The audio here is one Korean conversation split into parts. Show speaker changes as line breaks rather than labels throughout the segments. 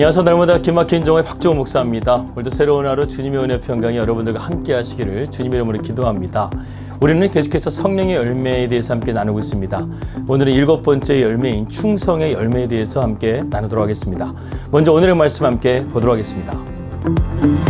안녕하세요. 날마다 기막힌 종의 박종호 목사입니다. 오늘도 새로운 하루 주님의 은혜 평강이 여러분들과 함께 하시기를 주님의 이름으로 기도합니다. 우리는 계속해서 성령의 열매에 대해서 함께 나누고 있습니다. 오늘은 일곱 번째 열매인 충성의 열매에 대해서 함께 나누도록 하겠습니다. 먼저 오늘의 말씀 함께 보도록 하겠습니다.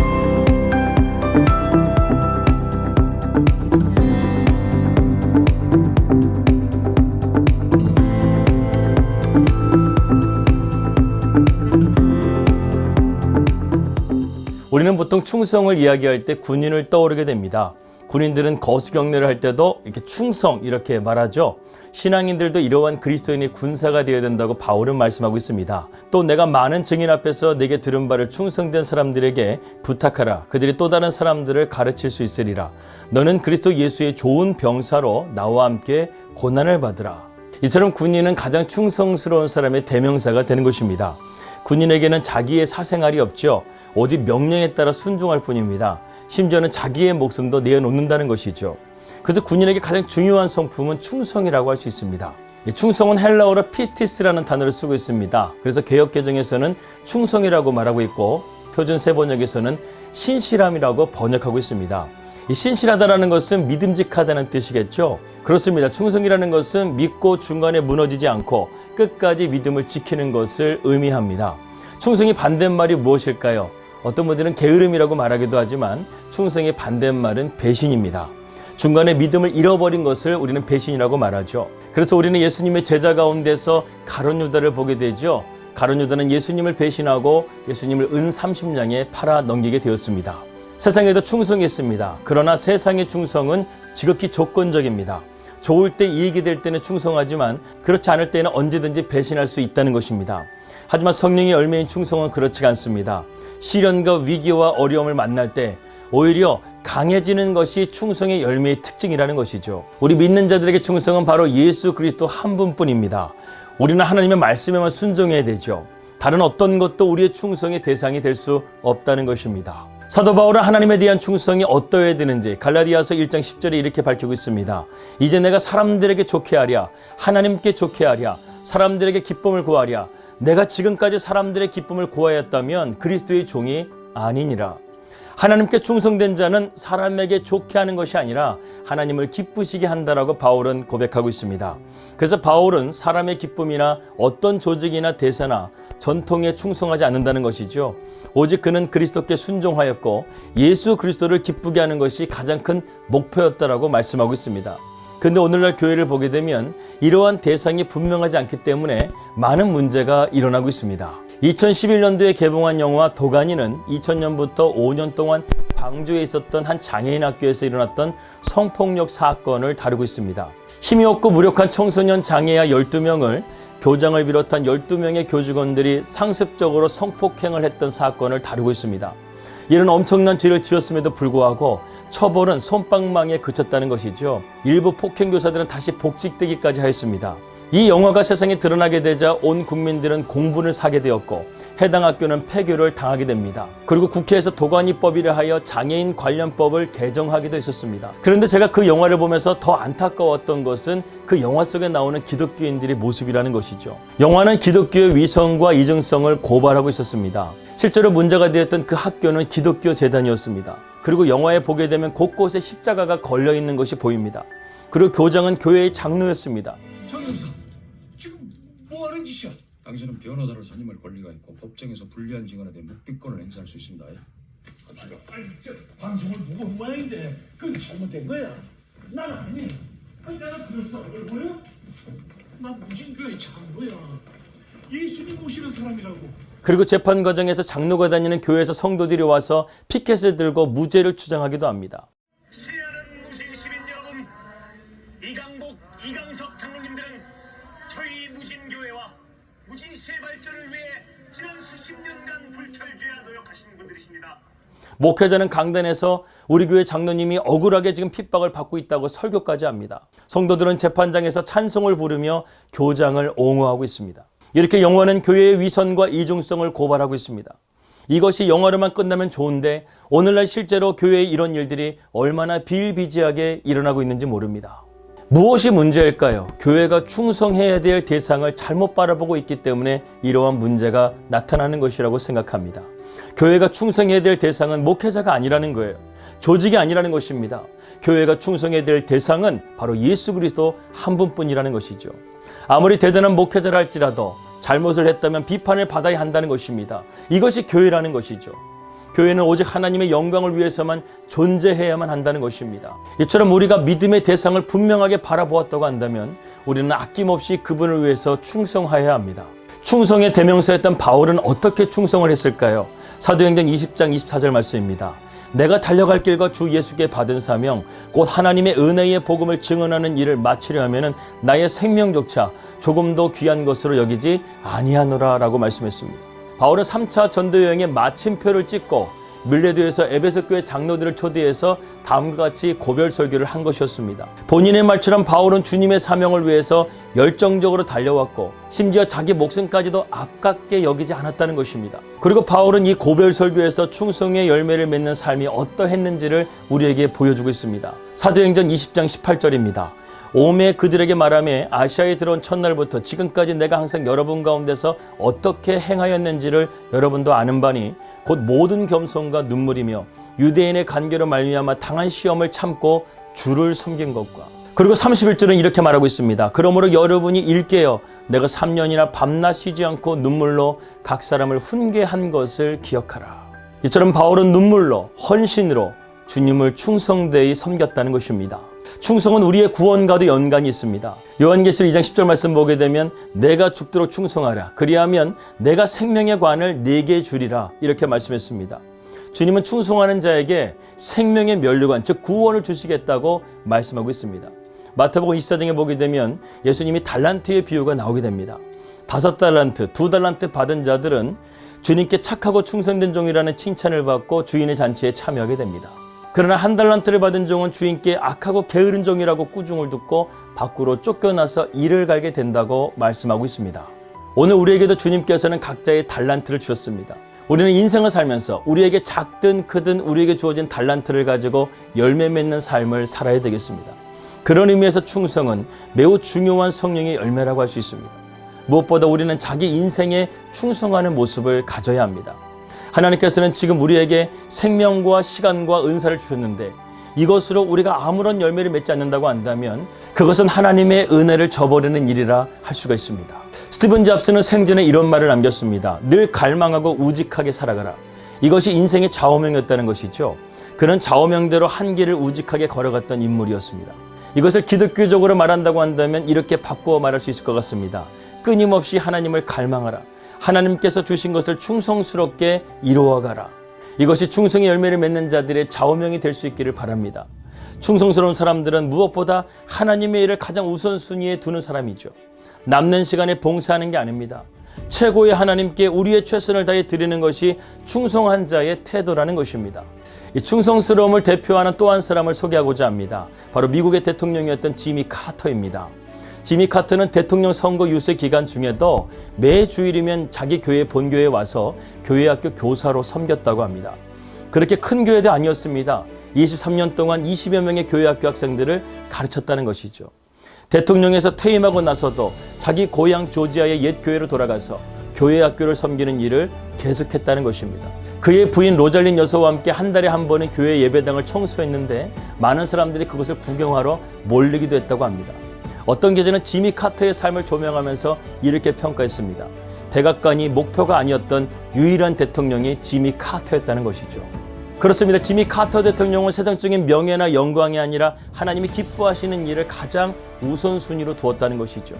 우리는 보통 충성을 이야기할 때 군인을 떠오르게 됩니다. 군인들은 거수경례를 할 때도 이렇게 충성 이렇게 말하죠. 신앙인들도 이러한 그리스도인의 군사가 되어야 된다고 바울은 말씀하고 있습니다. 또 내가 많은 증인 앞에서 내게 들은 바를 충성된 사람들에게 부탁하라. 그들이 또 다른 사람들을 가르칠 수 있으리라. 너는 그리스도 예수의 좋은 병사로 나와 함께 고난을 받으라. 이처럼 군인은 가장 충성스러운 사람의 대명사가 되는 것입니다. 군인에게는 자기의 사생활이 없죠. 오직 명령에 따라 순종할 뿐입니다. 심지어는 자기의 목숨도 내어놓는다는 것이죠. 그래서 군인에게 가장 중요한 성품은 충성이라고 할 수 있습니다. 이 충성은 헬라어로 피스티스라는 단어를 쓰고 있습니다. 그래서 개혁 개정에서는 충성이라고 말하고 있고 표준 세번역에서는 신실함이라고 번역하고 있습니다. 이 신실하다라는 것은 믿음직하다는 뜻이겠죠. 그렇습니다. 충성이라는 것은 믿고 중간에 무너지지 않고 끝까지 믿음을 지키는 것을 의미합니다. 충성이 반대말이 무엇일까요? 어떤 분들은 게으름이라고 말하기도 하지만 충성의 반대말은 배신입니다. 중간에 믿음을 잃어버린 것을 우리는 배신이라고 말하죠. 그래서 우리는 예수님의 제자 가운데서 가론 유다를 보게 되죠. 가론 유다는 예수님을 배신하고 예수님을 은 30냥에 팔아 넘기게 되었습니다. 세상에도 충성이 있습니다. 그러나 세상의 충성은 지극히 조건적입니다. 좋을 때 이익이 될 때는 충성하지만 그렇지 않을 때는 언제든지 배신할 수 있다는 것입니다. 하지만 성령의 열매인 충성은 그렇지가 않습니다. 시련과 위기와 어려움을 만날 때 오히려 강해지는 것이 충성의 열매의 특징이라는 것이죠. 우리 믿는 자들에게 충성은 바로 예수 그리스도 한 분뿐입니다. 우리는 하나님의 말씀에만 순종해야 되죠. 다른 어떤 것도 우리의 충성의 대상이 될 수 없다는 것입니다. 사도 바울은 하나님에 대한 충성이 어떠해야 되는지 갈라디아서 1장 10절에 이렇게 밝히고 있습니다. 이제 내가 사람들에게 좋게 하랴 하나님께 좋게 하랴 사람들에게 기쁨을 구하랴 내가 지금까지 사람들의 기쁨을 구하였다면 그리스도의 종이 아니니라. 하나님께 충성된 자는 사람에게 좋게 하는 것이 아니라 하나님을 기쁘시게 한다라고 바울은 고백하고 있습니다. 그래서 바울은 사람의 기쁨이나 어떤 조직이나 대사나 전통에 충성하지 않는다는 것이죠. 오직 그는 그리스도께 순종하였고 예수 그리스도를 기쁘게 하는 것이 가장 큰 목표였다라고 말씀하고 있습니다. 근데 오늘날 교회를 보게 되면 이러한 대상이 분명하지 않기 때문에 많은 문제가 일어나고 있습니다. 2011년도에 개봉한 영화 도가니는 2000년부터 5년 동안 광주에 있었던 한 장애인 학교에서 일어났던 성폭력 사건을 다루고 있습니다. 힘이 없고 무력한 청소년 장애아 12명을 교장을 비롯한 12명의 교직원들이 상습적으로 성폭행을 했던 사건을 다루고 있습니다. 이런 엄청난 죄를 지었음에도 불구하고 처벌은 솜방망이에 그쳤다는 것이죠. 일부 폭행교사들은 다시 복직되기까지 하였습니다. 이 영화가 세상에 드러나게 되자 온 국민들은 공분을 사게 되었고 해당 학교는 폐교를 당하게 됩니다. 그리고 국회에서 도가니법이라 하여 장애인 관련법을 개정하기도 했었습니다. 그런데 제가 그 영화를 보면서 더 안타까웠던 것은 그 영화 속에 나오는 기독교인들의 모습이라는 것이죠. 영화는 기독교의 위성과 이중성을 고발하고 있었습니다. 실제로 문제가 되었던 그 학교는 기독교 재단이었습니다. 그리고 영화에 보게 되면 곳곳에 십자가가 걸려 있는 것이 보입니다. 그리고 교장은 교회의 장로였습니다.
당신은 변호사로 선임할 권리가 있고 법정에서 불리한 증언에 대해 묵비권을 행사할 수 있습니다.
아니, 저 방송을 보고 온 모양인데 그건 잘못된 거야. 나는 아니. 아니 내가 그랬어. 왜 보여? 나 무진교회 장로야. 예수님 모시는 사람이라고.
그리고 재판 과정에서 장로가 다니는 교회에서 성도들이 와서 피켓을 들고 무죄를 주장하기도
합니다.
목회자는 강단에서 우리 교회 장로님이 억울하게 지금 핍박을 받고 있다고 설교까지 합니다. 성도들은 재판장에서 찬송을 부르며 교장을 옹호하고 있습니다. 이렇게 영화는 교회의 위선과 이중성을 고발하고 있습니다. 이것이 영화로만 끝나면 좋은데 오늘날 실제로 교회에 이런 일들이 얼마나 비일비재하게 일어나고 있는지 모릅니다. 무엇이 문제일까요? 교회가 충성해야 될 대상을 잘못 바라보고 있기 때문에 이러한 문제가 나타나는 것이라고 생각합니다. 교회가 충성해야 될 대상은 목회자가 아니라는 거예요. 조직이 아니라는 것입니다. 교회가 충성해야 될 대상은 바로 예수 그리스도 한 분뿐이라는 것이죠. 아무리 대단한 목회자라 할지라도 잘못을 했다면 비판을 받아야 한다는 것입니다. 이것이 교회라는 것이죠. 교회는 오직 하나님의 영광을 위해서만 존재해야만 한다는 것입니다. 이처럼 우리가 믿음의 대상을 분명하게 바라보았다고 한다면 우리는 아낌없이 그분을 위해서 충성하여야 합니다. 충성의 대명사였던 바울은 어떻게 충성을 했을까요? 사도행전 20장 24절 말씀입니다. 내가 달려갈 길과 주 예수께 받은 사명 곧 하나님의 은혜의 복음을 증언하는 일을 마치려 하면은 나의 생명조차 조금도 귀한 것으로 여기지 아니하노라라고 말씀했습니다. 바울은 3차 전도 여행의 마침표를 찍고 밀레드에서 에베소 교회 장로들을 초대해서 다음과 같이 고별 설교를 한 것이었습니다. 본인의 말처럼 바울은 주님의 사명을 위해서 열정적으로 달려왔고 심지어 자기 목숨까지도 아깝게 여기지 않았다는 것입니다. 그리고 바울은 이 고별 설교에서 충성의 열매를 맺는 삶이 어떠했는지를 우리에게 보여주고 있습니다. 사도행전 20장 18절입니다. 오매 그들에게 말하며 아시아에 들어온 첫날부터 지금까지 내가 항상 여러분 가운데서 어떻게 행하였는지를 여러분도 아는 바니 곧 모든 겸손과 눈물이며 유대인의 간계로 말미암아 당한 시험을 참고 주를 섬긴 것과 그리고 31절은 이렇게 말하고 있습니다. 그러므로 여러분이 일깨어 내가 3년이나 밤낮 쉬지 않고 눈물로 각 사람을 훈계한 것을 기억하라. 이처럼 바울은 눈물로 헌신으로 주님을 충성되이 섬겼다는 것입니다. 충성은 우리의 구원과도 연관이 있습니다. 요한계시록 2장 10절 말씀 보게 되면 내가 죽도록 충성하라. 그리하면 내가 생명의 관을 네게 주리라. 이렇게 말씀했습니다. 주님은 충성하는 자에게 생명의 면류관, 즉 구원을 주시겠다고 말씀하고 있습니다. 마태복음 24장에 보게 되면 예수님이 달란트의 비유가 나오게 됩니다. 다섯 달란트, 두 달란트 받은 자들은 주님께 착하고 충성된 종이라는 칭찬을 받고 주인의 잔치에 참여하게 됩니다. 그러나 한 달란트를 받은 종은 주인께 악하고 게으른 종이라고 꾸중을 듣고 밖으로 쫓겨나서 일을 갈게 된다고 말씀하고 있습니다. 오늘 우리에게도 주님께서는 각자의 달란트를 주셨습니다. 우리는 인생을 살면서 우리에게 작든 크든 우리에게 주어진 달란트를 가지고 열매 맺는 삶을 살아야 되겠습니다. 그런 의미에서 충성은 매우 중요한 성령의 열매라고 할 수 있습니다. 무엇보다 우리는 자기 인생에 충성하는 모습을 가져야 합니다. 하나님께서는 지금 우리에게 생명과 시간과 은사를 주셨는데 이것으로 우리가 아무런 열매를 맺지 않는다고 한다면 그것은 하나님의 은혜를 저버리는 일이라 할 수가 있습니다. 스티븐 잡스는 생전에 이런 말을 남겼습니다. 늘 갈망하고 우직하게 살아가라. 이것이 인생의 좌우명이었다는 것이죠. 그는 좌우명대로 한 길을 우직하게 걸어갔던 인물이었습니다. 이것을 기독교적으로 말한다고 한다면 이렇게 바꾸어 말할 수 있을 것 같습니다. 끊임없이 하나님을 갈망하라. 하나님께서 주신 것을 충성스럽게 이루어가라. 이것이 충성의 열매를 맺는 자들의 좌우명이 될 수 있기를 바랍니다. 충성스러운 사람들은 무엇보다 하나님의 일을 가장 우선순위에 두는 사람이죠. 남는 시간에 봉사하는 게 아닙니다. 최고의 하나님께 우리의 최선을 다해 드리는 것이 충성한 자의 태도라는 것입니다. 이 충성스러움을 대표하는 또 한 사람을 소개하고자 합니다. 바로 미국의 대통령이었던 지미 카터입니다. 지미 카터는 대통령 선거 유세 기간 중에도 매 주일이면 자기 교회 본교에 와서 교회 학교 교사로 섬겼다고 합니다. 그렇게 큰 교회도 아니었습니다. 23년 동안 20여 명의 교회 학교 학생들을 가르쳤다는 것이죠. 대통령에서 퇴임하고 나서도 자기 고향 조지아의 옛 교회로 돌아가서 교회 학교를 섬기는 일을 계속했다는 것입니다. 그의 부인 로잘린 여사와 함께 한 달에 한 번은 교회 예배당을 청소했는데 많은 사람들이 그것을 구경하러 몰리기도 했다고 합니다. 어떤 계제는 지미 카터의 삶을 조명하면서 이렇게 평가했습니다. 백악관이 목표가 아니었던 유일한 대통령이 지미 카터였다는 것이죠. 그렇습니다. 지미 카터 대통령은 세상적인 명예나 영광이 아니라 하나님이 기뻐하시는 일을 가장 우선순위로 두었다는 것이죠.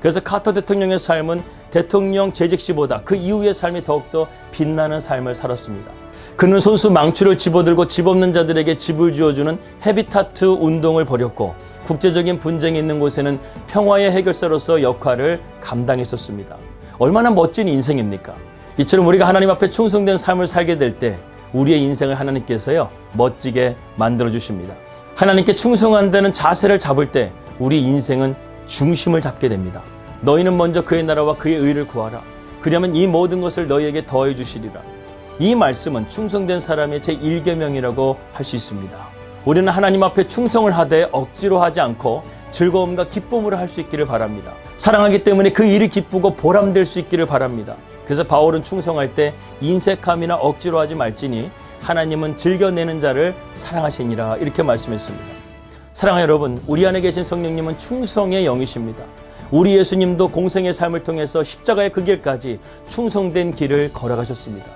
그래서 카터 대통령의 삶은 대통령 재직 시보다 그 이후의 삶이 더욱더 빛나는 삶을 살았습니다. 그는 손수 망치를 집어들고 집 없는 자들에게 집을 지어주는 헤비타트 운동을 벌였고 국제적인 분쟁이 있는 곳에는 평화의 해결사로서 역할을 감당했었습니다. 얼마나 멋진 인생입니까? 이처럼 우리가 하나님 앞에 충성된 삶을 살게 될 때 우리의 인생을 하나님께서요 멋지게 만들어 주십니다. 하나님께 충성한다는 자세를 잡을 때 우리 인생은 중심을 잡게 됩니다. 너희는 먼저 그의 나라와 그의 의를 구하라. 그러면 이 모든 것을 너희에게 더해 주시리라. 이 말씀은 충성된 사람의 제 1계명이라고 할 수 있습니다. 우리는 하나님 앞에 충성을 하되 억지로 하지 않고 즐거움과 기쁨으로 할 수 있기를 바랍니다. 사랑하기 때문에 그 일이 기쁘고 보람될 수 있기를 바랍니다. 그래서 바울은 충성할 때 인색함이나 억지로 하지 말지니 하나님은 즐겨내는 자를 사랑하시니라 이렇게 말씀했습니다. 사랑하는 여러분, 우리 안에 계신 성령님은 충성의 영이십니다. 우리 예수님도 공생의 삶을 통해서 십자가의 그 길까지 충성된 길을 걸어가셨습니다.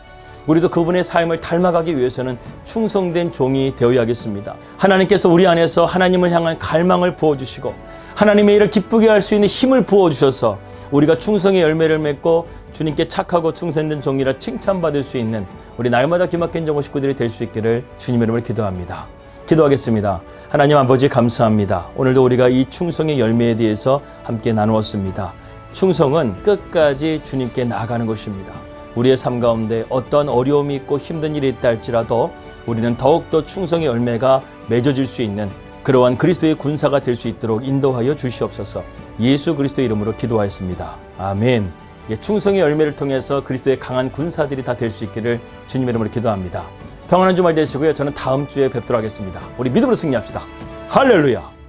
우리도 그분의 삶을 닮아가기 위해서는 충성된 종이 되어야겠습니다. 하나님께서 우리 안에서 하나님을 향한 갈망을 부어주시고 하나님의 일을 기쁘게 할 수 있는 힘을 부어주셔서 우리가 충성의 열매를 맺고 주님께 착하고 충성된 종이라 칭찬받을 수 있는 우리 날마다 기막힌 정보 식구들이 될 수 있기를 주님 이름으로 기도합니다. 기도하겠습니다. 하나님 아버지 감사합니다. 오늘도 우리가 이 충성의 열매에 대해서 함께 나누었습니다. 충성은 끝까지 주님께 나아가는 것입니다. 우리의 삶 가운데 어떠한 어려움이 있고 힘든 일이 있다 할지라도 우리는 더욱더 충성의 열매가 맺어질 수 있는 그러한 그리스도의 군사가 될 수 있도록 인도하여 주시옵소서 예수 그리스도의 이름으로 기도하였습니다. 아멘. 예, 충성의 열매를 통해서 그리스도의 강한 군사들이 다 될 수 있기를 주님의 이름으로 기도합니다. 평안한 주말 되시고요. 저는 다음 주에 뵙도록 하겠습니다. 우리 믿음으로 승리합시다. 할렐루야.